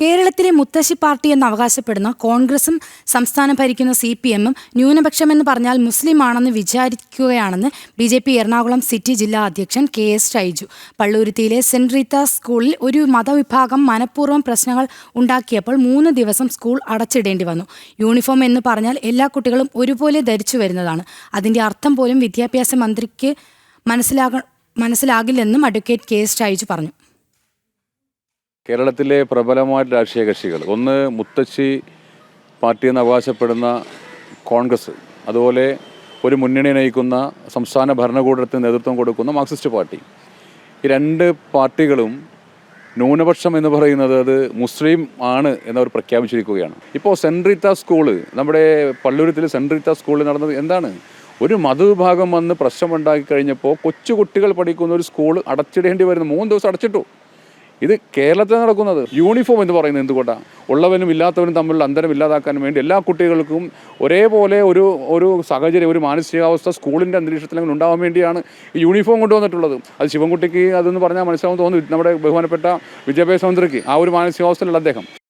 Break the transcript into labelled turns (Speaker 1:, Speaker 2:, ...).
Speaker 1: കേരളത്തിലെ മുത്തശ്ശി പാർട്ടി എന്ന് അവകാശപ്പെടുന്ന കോൺഗ്രസും സംസ്ഥാനം ഭരിക്കുന്ന സി പി എമ്മും ന്യൂനപക്ഷമെന്ന് പറഞ്ഞാൽ മുസ്ലിം ആണെന്ന് വിചാരിക്കുകയാണെന്ന് B J P Ernakulam city ജില്ലാ അധ്യക്ഷൻ കെ എസ് ഷൈജു. പള്ളൂരുത്തിയിലെ സെന്റ് റീത്ത സ്കൂളിൽ ഒരു മതവിഭാഗം മനഃപൂർവം പ്രശ്നങ്ങൾ ഉണ്ടാക്കിയപ്പോൾ മൂന്ന് ദിവസം സ്കൂൾ അടച്ചിടേണ്ടി വന്നു. യൂണിഫോം എന്ന് പറഞ്ഞാൽ എല്ലാ കുട്ടികളും ഒരുപോലെ ധരിച്ചു വരുന്നതാണ്. അതിന്റെ അർത്ഥം പോലും വിദ്യാഭ്യാസ മന്ത്രിക്ക് മനസ്സിലാക മനസ്സിലാകില്ലെന്നും അഡ്വക്കേറ്റ് കെ എസ് ഷൈജു പറഞ്ഞു.
Speaker 2: കേരളത്തിലെ പ്രബലമായ രാഷ്ട്രീയ കക്ഷികൾ. ഒന്ന് മുത്തശ്ശി പാർട്ടി എന്ന് അവകാശപ്പെടുന്ന കോൺഗ്രസ് അതുപോലെ ഒരു മുന്നണി നയിക്കുന്ന സംസ്ഥാന ഭരണകൂടത്തിന് നേതൃത്വം കൊടുക്കുന്ന മാർക്സിസ്റ്റ് പാർട്ടി. ഈ രണ്ട് പാർട്ടികളും ന്യൂനപക്ഷം എന്ന് പറയുന്നത് അത് മുസ്ലിം ആണ് എന്നവർ പ്രഖ്യാപിച്ചിരിക്കുകയാണ്. ഇപ്പോൾ സെന്റ് റീത്ത സ്കൂൾ നമ്മുടെ പള്ളൂരത്തിൽ സെന്റ് റീത്ത സ്കൂളിൽ നടന്നത് എന്താണ്? ഒരു മതവിഭാഗം വന്ന് പ്രശ്നമുണ്ടാക്കി കഴിഞ്ഞപ്പോൾ കൊച്ചു കുട്ടികൾ പഠിക്കുന്ന ഒരു സ്കൂൾ അടച്ചിടേണ്ടി വരുന്നു. മൂന്ന് ദിവസം അടച്ചിട്ടു. ഇത് കേരളത്തിൽ നടക്കുന്നത്. യൂണിഫോം എന്ന് പറയുന്നത് എന്തുകൊണ്ടാണ്? ഉള്ളവനും ഇല്ലാത്തവനും തമ്മിലുള്ള അന്തരം ഇല്ലാതാക്കാൻ വേണ്ടി എല്ലാ കുട്ടികൾക്കും ഒരേപോലെ ഒരു ഒരു സാഹചര്യം ഒരു മാനസികാവസ്ഥ സ്കൂളിന്റെ അന്തരീക്ഷത്തിൽ അങ്ങനെ ഉണ്ടാവാൻ വേണ്ടിയാണ് ഈ യൂണിഫോം കൊണ്ടുവന്നിട്ടുള്ളത്. അത് ശിവൻകുട്ടിക്ക് അതെന്ന് പറഞ്ഞാൽ മനസ്സിലാവും തോന്നുന്നു. നമ്മുടെ ബഹുമാനപ്പെട്ട വിദ്യാഭ്യാസ മന്ത്രിക്ക് ആ ഒരു മാനസികാവസ്ഥയിലുള്ള അദ്ദേഹം.